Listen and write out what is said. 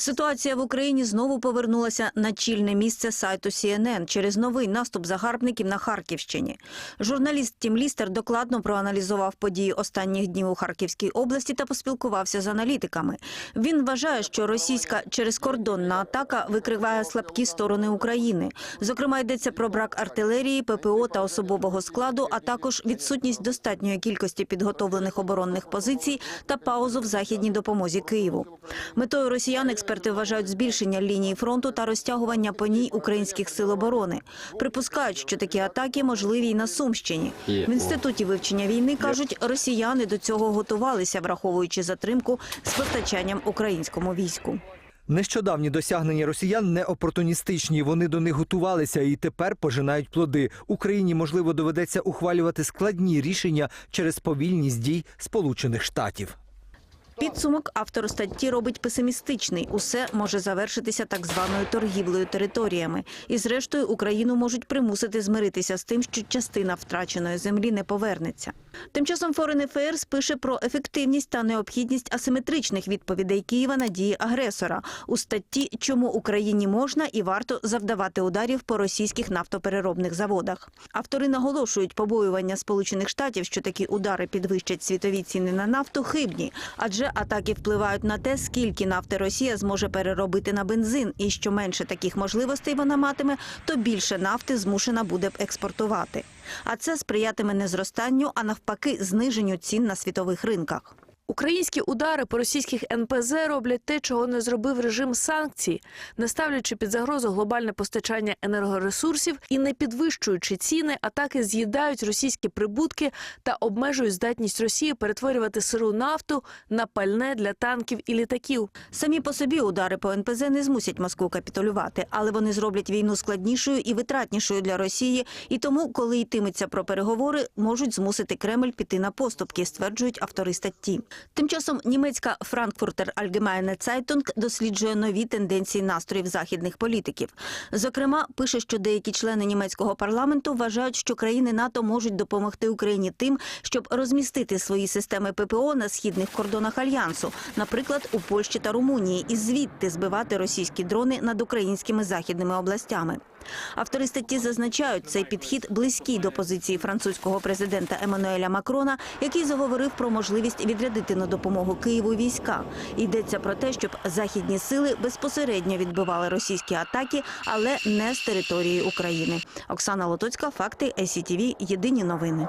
Ситуація в Україні знову повернулася на чільне місце сайту CNN через новий наступ загарбників на Харківщині. Журналіст Тім Лістер докладно проаналізував події останніх днів у Харківській області та поспілкувався з аналітиками. Він вважає, що російська черезкордонна атака викриває слабкі сторони України. Зокрема, йдеться про брак артилерії, ППО та особового складу, а також відсутність достатньої кількості підготовлених оборонних позицій та паузу в західній допомозі Києву. Метою росіян експерти вважають збільшення лінії фронту та розтягування по ній українських сил оборони. Припускають, що такі атаки можливі й на Сумщині. В інституті вивчення війни кажуть, росіяни до цього готувалися, враховуючи затримку з постачанням українському війську. Нещодавні досягнення росіян не опортуністичні. Вони до них готувалися і тепер пожинають плоди. Україні можливо доведеться ухвалювати складні рішення через повільність дій Сполучених Штатів. Підсумок автор статті робить песимістичний. Усе може завершитися так званою торгівлею територіями. І зрештою Україну можуть примусити змиритися з тим, що частина втраченої землі не повернеться. Тим часом Foreign Affairs пише про ефективність та необхідність асиметричних відповідей Києва на дії агресора у статті Чому Україні можна і варто завдавати ударів по російських нафтопереробних заводах. Автори наголошують, побоювання Сполучених Штатів, що такі удари підвищать світові ціни на нафту, хибні, адже атаки впливають на те, скільки нафти Росія зможе переробити на бензин, і що менше таких можливостей вона матиме, то більше нафти змушена буде б експортувати. А це сприятиме не зростанню, а навпаки, зниженню цін на світових ринках. Українські удари по російських НПЗ роблять те, чого не зробив режим санкцій, не ставлячи під загрозу глобальне постачання енергоресурсів і не підвищуючи ціни, атаки з'їдають російські прибутки та обмежують здатність Росії перетворювати сиру нафту на пальне для танків і літаків. Самі по собі удари по НПЗ не змусять Москву капітулювати, але вони зроблять війну складнішою і витратнішою для Росії. І тому, коли йтиметься про переговори, можуть змусити Кремль піти на поступки, стверджують автори статті. Тим часом німецька Frankfurter Allgemeine Zeitung досліджує нові тенденції настроїв західних політиків. Зокрема, пише, що деякі члени німецького парламенту вважають, що країни НАТО можуть допомогти Україні тим, щоб розмістити свої системи ППО на східних кордонах альянсу, наприклад, у Польщі та Румунії, і звідти збивати російські дрони над українськими західними областями. Автори статті зазначають, цей підхід близький до позиції французького президента Еммануеля Макрона, який заговорив про можливість відрядити на допомогу Києву війська. Йдеться про те, щоб західні сили безпосередньо відбивали російські атаки, але не з території України. Оксана Лотоцька, факти СІТВ, Єдині новини.